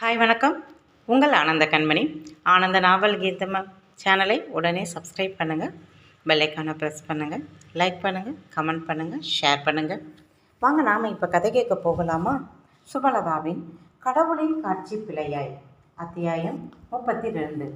Hi வணக்கம். உங்கள் ஆனந்த கண்மணி. ஆனந்த நாவல் கீதம் சேனலை உடனே சப்ஸ்கிரைப் பண்ணுங்கள் பெல்லைக்கான ப்ரெஸ் பண்ணுங்கள் லைக் பண்ணுங்கள் கமெண்ட் பண்ணுங்கள் ஷேர் பண்ணுங்கள் வாங்க நாம் இப்போ கதை கேட்க போகலாமா? சுபலதாவின் கடவுளின் காட்சி பிழையாய் அத்தியாயம் முப்பத்தி ரெண்டு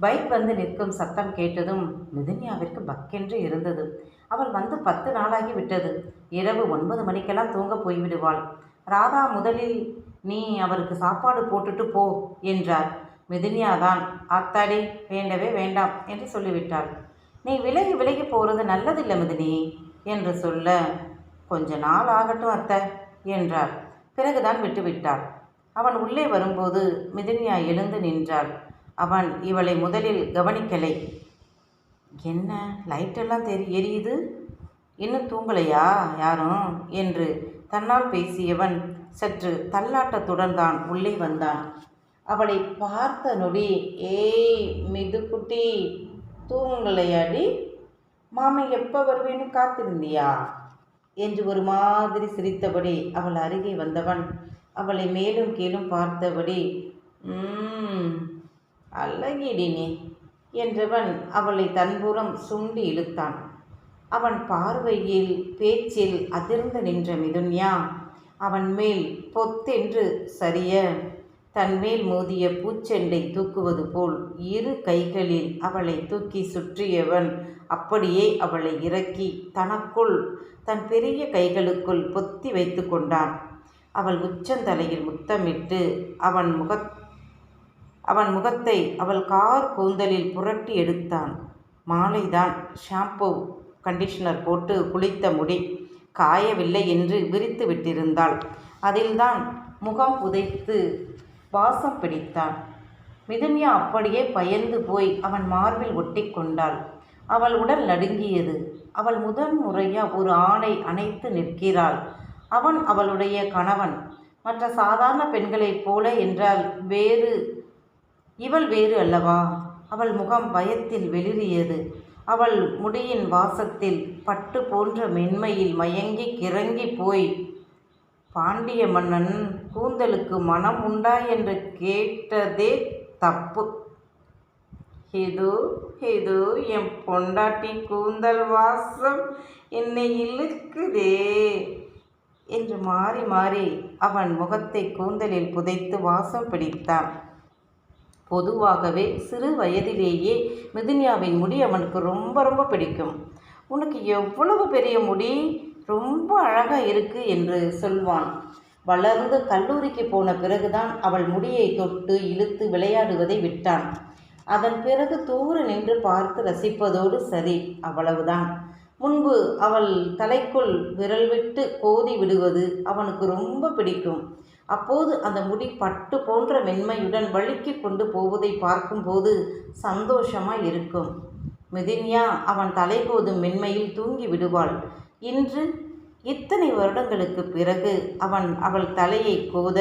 பைக் வந்து நிற்கும் சத்தம் கேட்டதும் மிதுன்யாவிற்கு பக்கென்று இருந்தது. அவள் வந்து பத்து நாளாகி விட்டது. இரவு ஒன்பது மணிக்கெல்லாம் தூங்க போய்விடுவாள். ராதா முதலில் நீ அவருக்கு சாப்பாடு போட்டுட்டு போ என்றார். மிதுனியாதான் ஆத்தாடி வேண்டவே வேண்டாம் என்று சொல்லிவிட்டாள். நீ விலகி விலகி போகிறது நல்லதில்லை மிதுனி என்று சொல்ல கொஞ்ச நாள் ஆகட்டும் அத்தை என்றார் பிறகுதான் விட்டுவிட்டாள். அவன் உள்ளே வரும்போது மிதினியா எழுந்து நின்றாள். அவன் இவளை முதலில் கவனிக்கலை. என்ன லைட்டெல்லாம் தெரி எரியுது? இன்னும் தூங்கலையா? யாரும்? என்று தன்னால் பேசியவன் சற்று தள்ளாட்டத்துடன் தான் உள்ளே வந்தான். அவளை பார்த்த நொடி ஏய் மிதுக்குட்டி தூங்கலையாடி மாமன் எப்போ வருவேன்னு காத்திருந்தியா? என்று ஒரு மாதிரி சிரித்தபடி அவள் அருகே வந்தவன் அவளை மேலும் கீழும் பார்த்தபடி அழகிடினே என்றவன் அவளை தன்புறம் சுண்டி இழுத்தான். அவன் பார்வையில் பேச்சில் அதிர்ந்து நின்ற மிதுன்யா அவன் மேல் பொத்தென்று சரிய. தன்மேல் மோதிய பூச்செண்டை தூக்குவது போல் இரு கைகளில் அவளை தூக்கி சுற்றியவன் அப்படியே அவளை இறக்கி தனக்குள் தன் பெரிய கைகளுக்குள் பொத்தி வைத்து கொண்டான். அவள் உச்சந்தலையில் முத்தமிட்டு அவன் முகத் அவன் முகத்தை அவள் கார் கூந்தலில் புரட்டி எடுத்தான். மாலைதான் ஷாம்பு கண்டிஷனர் போட்டு குளித்த முடி காயவில்லை என்று விரித்து விட்டிருந்தாள். அதில்தான் முகம் புதைத்து வாசம் பிடித்தான். மிதுன்யா அப்படியே பயந்து போய் அவன் மார்பில் ஒட்டிக்கொண்டாள் அவள் உடல் நடுங்கியது. அவள் முதன் முறையா ஒரு ஆணை அணைத்து நிற்கிறாள். அவன் அவளுடைய கணவன். மற்ற சாதாரண பெண்களைப் போல என்றால் வேறு இவள் வேறு அல்லவா? அவள் முகம் பயத்தில் வெளிரியது அவள் முடியின் வாசத்தில் பட்டு போன்ற மென்மையில் மயங்கி கிறங்கி போய் பாண்டிய மன்னன் கூந்தலுக்கு மனம் உண்டா என்று கேட்டதே தப்பு. இதோ இதோ என் பொண்டாட்டி கூந்தல் வாசம் என்னை இழுக்குதே என்று மாறி மாறி அவன் முகத்தை கூந்தலில் புதைத்து வாசம் பிடித்தான். பொதுவாகவே சிறு வயதிலேயே மிதுன்யாவின் முடி அவனுக்கு ரொம்ப ரொம்ப பிடிக்கும். உனக்கு எவ்வளவு பெரிய முடி? ரொம்ப அழகாக இருக்கு என்று சொல்வான். வளர்ந்து கல்லூரிக்கு போன பிறகுதான் அவள் முடியை தொட்டு இழுத்து விளையாடுவதை விட்டான். அதன் பிறகு தூர நின்று பார்த்து ரசிப்பதோடு சரி அவ்வளவுதான். முன்பு அவள் தலைக்குள் விரல் விட்டு கோதி விடுவது அவனுக்கு ரொம்ப பிடிக்கும். அப்போது அந்த முடி பட்டு போன்ற மென்மையுடன் வழுக்கி கொண்டு போவதை பார்க்கும்போது சந்தோஷமாய் இருக்கும். மிதின்யா அவன் தலைகோதும் மென்மையில் தூங்கி விடுவாள். இன்று இத்தனை வருடங்களுக்கு பிறகு அவன் அவள் தலையை கோத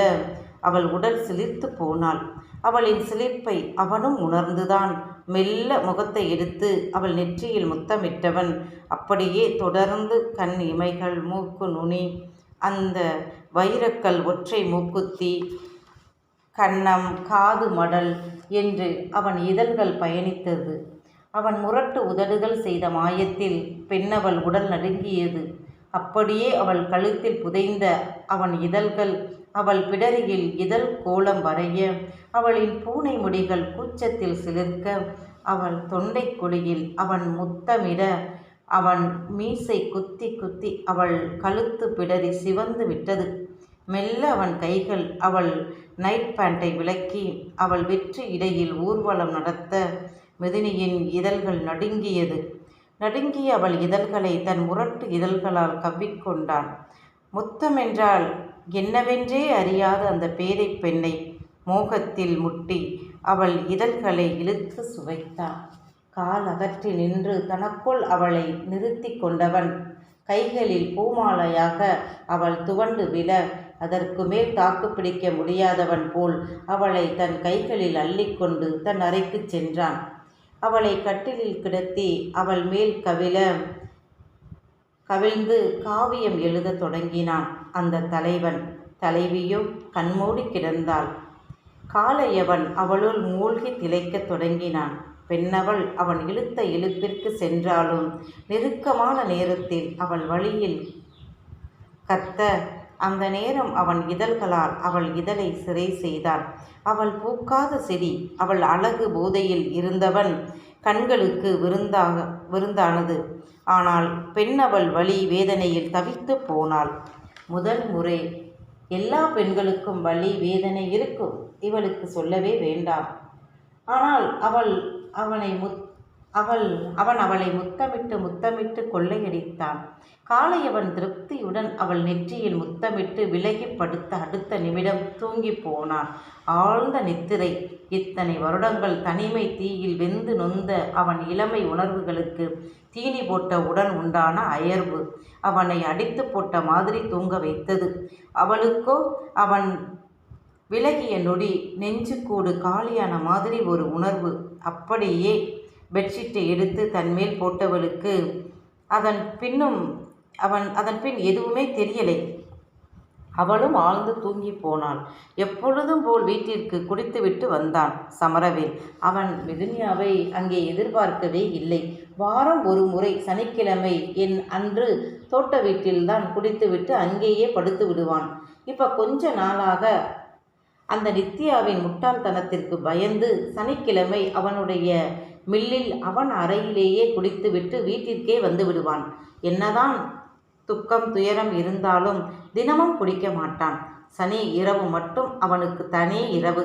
அவள் உடல் சிலிர்த்து போனாள். அவளின் சிலிர்ப்பை அவனும் உணர்ந்துதான் மெல்ல முகத்தை எடுத்து அவள் நெற்றியில் முத்தமிட்டவன். அப்படியே தொடர்ந்து கண் இமைகள் மூக்கு நுனி அந்த வைரக்கல் ஒற்றை மூக்குத்தி கன்னம் காது மடல் என்று அவன் இதழ்கள் பயணித்தது. அவன் முரட்டு உதடுகள் செய்த மாயத்தில் பெண்ணவள் உடல் நடுங்கியது. அப்படியே அவள் கழுத்தில் புதைந்த அவன் இதழ்கள் அவள் பிடரியில் இதழ் கோலம் வரைய அவளின் பூனை முடிகள் கூச்சத்தில் சிலிர்க்க அவள் தொண்டை குழியில் அவன் முத்தமிட அவன் மீசை குத்தி குத்தி அவள் கழுத்து பிடரி சிவந்து விட்டது. மெல்ல அவன் கைகள் அவள் நைட் பேண்டை விலக்கி அவள் வெற்றி இடையில் ஊர்வலம் நடத்த மிதினியின் இதழ்கள் நடுங்கியது. நடுங்கிய அவள் இதழ்களை தன் முரட்டு இதழ்களால் கவ்விக்கொண்டான் முத்தமென்றால் என்னவென்றே அறியாத அந்த பேரை பெண்ணை மோகத்தில் முட்டி அவள் இதழ்களை இழுத்து சுவைத்தான் கால் அகற்றி நின்று தனக்குள் அவளை நிறுத்தி கொண்டவன். கைகளில் பூமாலையாக அவள் துவண்டு விழ அதற்கு மேல் தாக்கு பிடிக்க முடியாதவன் போல் அவளை தன் கைகளில் அள்ளிக்கொண்டு தன் அறைக்குச் சென்றான். அவளை கட்டிலில் கிடத்தி அவள் மேல் கவிழ கவிழ்ந்து காவியம் எழுதத் தொடங்கினான் அந்த தலைவன். தலைவியும் கண்மூடி கிடந்தாள். காளையவன் அவளுள் மூழ்கி திளைக்கத் தொடங்கினான். பெண்ணவள் அவன் இழுத்த இழுப்பிற்கு சென்றாலும் நெருக்கமான நேரத்தில் அவள் வழியில் கத்த அந்த நேரம் அவன் இதழ்களால் அவள் இதழை சிறை செய்தான். அவள் பூக்காத செடி அவள் அழகு போதையில் இருந்தவன் கண்களுக்கு விருந்தாக விருந்தானது. ஆனால் பெண் அவள் வழி வேதனையில் தவித்து போனாள். முதல் முறை எல்லா பெண்களுக்கும் வலி வேதனை இருக்கும் இவளுக்கு சொல்லவே வேண்டாம். ஆனால் அவள் அவனை முத் அவள் அவன் அவளை முத்தமிட்டு முத்தமிட்டு கொள்ளையடித்தான். காளையவன் திருப்தியுடன் அவள் நெற்றியில் முத்தமிட்டு விலகி படுத்த அடுத்த நிமிடம் தூங்கி போனான். ஆழ்ந்த நித்திரை. இத்தனை வருடங்கள் தனிமை தீயில் வெந்து நொந்த அவன் இளமை உணர்வுகளுக்கு தீனி போட்ட உடன் உண்டான அயர்வு. அவனை அடித்து போட்ட மாதிரி தூங்க வைத்தது. அவளுக்கோ அவன் விலகிய நொடி நெஞ்சுக்கூடு காலியான மாதிரி ஒரு உணர்வு. அப்படியே பெட்ஷீட்டை எடுத்து தன்மேல் போட்டவளுக்கு அதன் பின்னும் அவன் அதன் பின் எதுவுமே தெரியலை. அவளும் ஆழ்ந்து தூங்கி போனாள். எப்பொழுதும் போல் வீட்டிற்கு குடித்துவிட்டு வந்தான் சமரவேல். அவன் மிதுனியாவை அங்கே எதிர்பார்க்கவே இல்லை. வாரம் ஒரு முறை சனிக்கிழமை என் அன்று தோட்ட வீட்டில்தான் குடித்துவிட்டு அங்கேயே படுத்து விடுவான். இப்போ கொஞ்ச நாளாக அந்த நித்யாவின் முட்டாள்தனத்திற்கு பயந்து சனிக்கிழமை அவனுடைய மில்லில் அவன் அறையிலேயே குடித்துவிட்டு வீட்டிற்கே வந்து விடுவான். என்னதான் துக்கம் துயரம் இருந்தாலும் தினமும் குடிக்க மாட்டான். சனி இரவு மட்டும் அவனுக்கு தனி இரவு.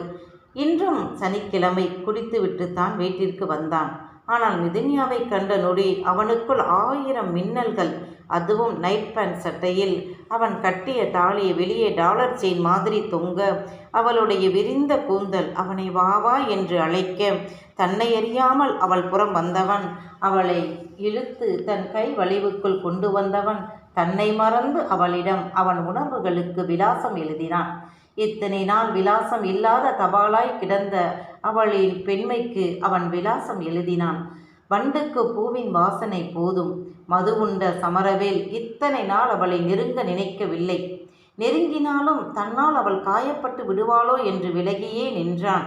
இன்றும் சனிக்கிழமை குடித்துவிட்டு தான் வீட்டிற்கு வந்தான். ஆனால் மிதுன்யாவை கண்ட நொடி அவனுக்குள் ஆயிரம் மின்னல்கள் அதுவும் நைட் பேண்ட் சட்டையில். அவன் கட்டிய தாலியை வெளியே டாலர் செயின் மாதிரி தொங்க அவளுடைய விரிந்த கூந்தல் அவனை வா வா என்று அழைக்க தன்னை அறியாமல் அவள் புறம் வந்தவன். அவளை இழுத்து தன் கை வளைவுக்குள் கொண்டு வந்தவன். தன்னை மறந்து அவளிடம் அவன் உணர்வுகளுக்கு விலாசம் எழுதினான். இத்தனை நாள் விலாசம் இல்லாத தபாலாய் கிடந்த அவளின் பெண்மைக்கு அவன் விலாசம் எழுதினான். வண்டுக்கு பூவின் வாசனை போதும். மது உண்ட சமரவேல் இத்தனை நாள் அவளை நெருங்க நினைக்கவில்லை. நெருங்கினாலும் தன்னால் அவள் காயப்பட்டு விடுவாளோ என்று விலகியே நின்றான்.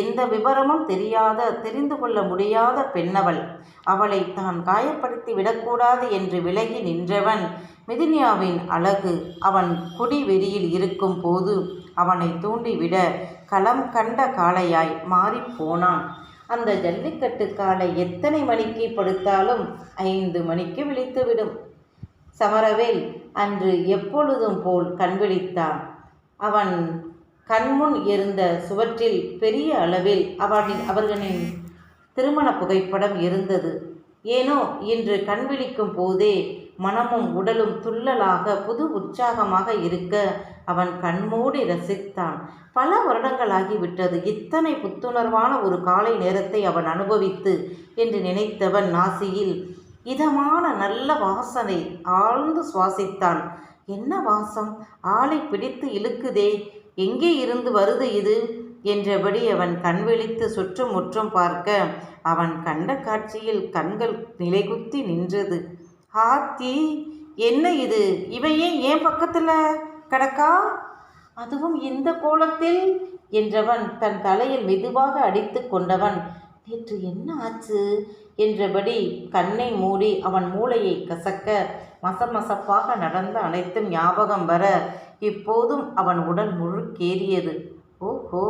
எந்த விவரமும் தெரியாத தெரிந்து கொள்ள முடியாத பெண்ணவள். அவளை தான் காயப்படுத்தி விடக்கூடாது என்று விலகி நின்றவன் மிதினியாவின் அழகு அவன் குடி வெறியில் இருக்கும் போது அவனை தூண்டிவிட களம் கண்ட காளையாய் மாறிப்போனான் அந்த ஜல்லிக்கட்டு காலை எத்தனை மணிக்கு படுத்தாலும் ஐந்து மணிக்கு விழித்துவிடும். சமரவேல் அன்று எப்பொழுதும் போல் கண்விழித்தான். அவன் கண்முன் இருந்த சுவற்றில் பெரிய அளவில் அவனின் அவர்களின் திருமண புகைப்படம் இருந்தது. ஏனோ இன்று கண்விழிக்கும் போதே மனமும் உடலும் துள்ளலாக புது உற்சாகமாக இருக்க அவன் கண்மூடி ரசித்தான். பல வருடங்களாகிவிட்டது இத்தனை புத்துணர்வான ஒரு காலை நேரத்தை அவன் அனுபவித்து என்று நினைத்தவன் நாசியில் இதமான நல்ல வாசனை ஆழ்ந்து சுவாசித்தான். என்ன வாசம்? ஆளை பிடித்து இழுக்குதே. எங்கே இருந்து வருது இது? என்றபடி அவன் கண்விழித்து சுற்றும் முற்றும் பார்க்க அவன் கண்ட காட்சியில் கண்கள் நிலைகுத்தி நின்றது. ஆத்தி என்ன இது? இவையே ஏன் பக்கத்தில் கிடக்கா? அதுவும் இந்த கோலத்தில்? என்றவன் தன் தலையில் மெதுவாக அடித்து கொண்டவன். நேற்று என்ன ஆச்சு? என்றபடி கண்ணை மூடி அவன் மூளையை கசக்க மசமசப்பாக நடந்த அனைத்தும் ஞாபகம் வர இப்போதும் அவன் உடல் முழுக்கேறியது ஓஹோ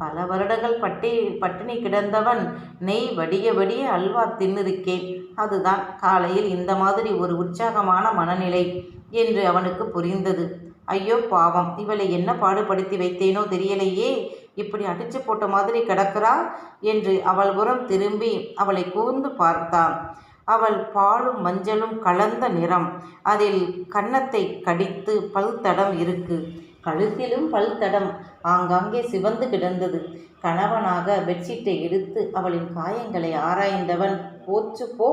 பல வருடங்கள் பட்டி பட்டினி கிடந்தவன் நெய் வடிய வடிய அல்வா தின்னிருக்கேன். அதுதான் காலையில் இந்த மாதிரி ஒரு உற்சாகமான மனநிலை என்று அவனுக்கு புரிந்தது. ஐயோ பாவம் இவளை என்ன பாடுபடுத்தி வைத்தேனோ தெரியலையே. இப்படி அடிச்சு போட்ட மாதிரி கிடக்கிறா என்று அவள் புறம் திரும்பி அவளை கூர்ந்து பார்த்தான். அவள் பாலும் மஞ்சளும் கலந்த நிறம். அதில் கன்னத்தை கடித்து பல் தடம் இருக்கு. கழுத்திலும் பல் தடம் ஆங்காங்கே சிவந்து கிடந்தது. கணவனாக பெட்ஷீட்டை எடுத்து அவளின் காயங்களை ஆராய்ந்தவன் போச்சு போ.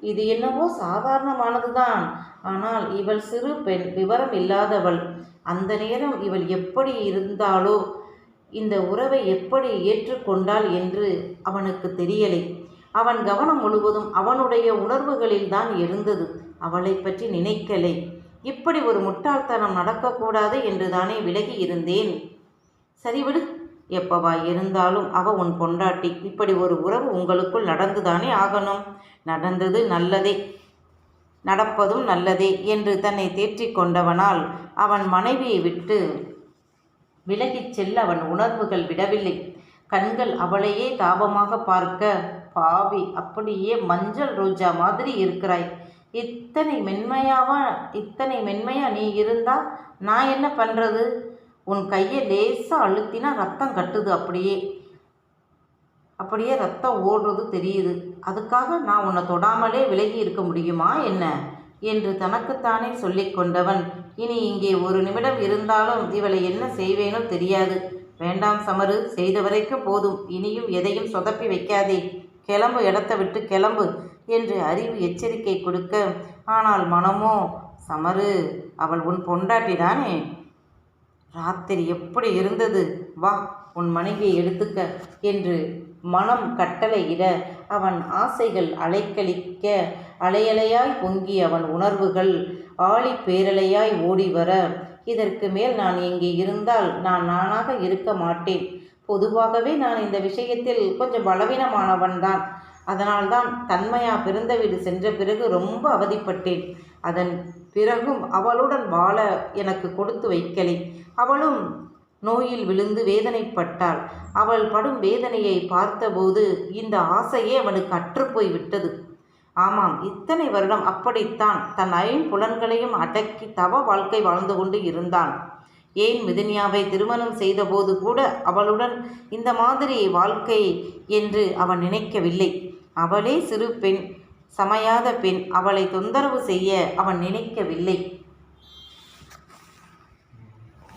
இது என்னவோ சாதாரணமானதுதான். ஆனால் இவள் சிறு பெண் விவரம் இல்லாதவள். அந்த நேரம் இவள் எப்படி இருந்தாளோ இந்த உறவை எப்படி ஏற்றுக்கொண்டாள் என்று அவனுக்கு தெரியலை. அவன் கவனம் முழுவதும் அவனுடைய உணர்வுகளில் தான் இருந்தது. அவளை பற்றி நினைக்கலை. இப்படி ஒரு முட்டாள்தனம் நடக்கக்கூடாது என்று தானே விலகி இருந்தேன். சரிவிடு எப்பவா இருந்தாலும் அவ உன் பொண்டாட்டி. இப்படி ஒரு உறவு உங்களுக்குள் நடந்துதானே ஆகணும். நடந்தது நல்லதே நடப்பதும் நல்லதே என்று தன்னை தேற்றிக் கொண்டவனால் அவன் மனைவியை விட்டு விலகிச் செல்ல அவன் உணர்வுகள் விடவில்லை. கண்கள் அவளையே தாபமாக பார்க்க பாவி அப்படியே மஞ்சள் ரோஜா மாதிரி இருக்கிறாய். இத்தனை மென்மையாவா இத்தனை மென்மையா நீ இருந்தா நான் என்ன பண்ணுறது உன் கையை லேசாக அழுத்தினா ரத்தம் கட்டுது அப்படியே. அப்படியே ரத்தம் ஓடுறது தெரியுது. அதுக்காக நான் உன்னை தொடாமலே விலகி இருக்க முடியுமா என்ன? என்று தனக்குத்தானே சொல்லிக்கொண்டவன் இனி இங்கே ஒரு நிமிடம் இருந்தாலும் இவளை என்ன செய்வேனோ தெரியாது. வேண்டாம் சமரு செய்த வரைக்கும் போதும். இனியும் எதையும் சொதப்பி வைக்காதே. கிளம்பு இடத்த விட்டு கிளம்பு. என்று அறிவு எச்சரிக்கை கொடுக்க ஆனால் மனமோ சமரு அவள் உன் பொண்டாட்டி தானே? ராத்திரி எப்படி இருந்தது? வா உன் மனைவியை எடுத்துக்க என்று மனம் கட்டளையிட அவன் ஆசைகள் அலைக்கழிக்க அலையலையாய் பொங்கி அவன் உணர்வுகள் ஆழி பேரலையாய் ஓடி வர இதற்கு மேல் நான் இங்கே இருந்தால் நான் நானாக இருக்க மாட்டேன். பொதுவாகவே நான் இந்த விஷயத்தில் கொஞ்சம் பலவீனமானவன்தான். அதனால்தான் தன்மையா பிறந்த வீடு சென்ற பிறகு ரொம்ப அவதிப்பட்டேன். அதன் பிறகும் அவளுடன் வாழ எனக்கு கொடுத்து வைக்கலை. அவளும் நோயில் விழுந்து வேதனைப்பட்டாள். அவள் படும் வேதனையை பார்த்தபோது இந்த ஆசையே அவனுக்கு அற்றுப்போய் விட்டது. ஆமாம் இத்தனை வருடம் அப்படித்தான் தன் ஐம்புலன்களையும் அடக்கி தவ வாழ்க்கை வாழ்ந்து கொண்டு இருந்தான். ஏன் மிதுனியாவை திருமணம் செய்தபோது கூட அவளுடன் இந்த மாதிரி வாழ்க்கை என்று அவன் நினைக்கவில்லை. அவளே சிறு பெண். சமையாத பெண். அவளை தொந்தரவு செய்ய அவன் நினைக்கவில்லை.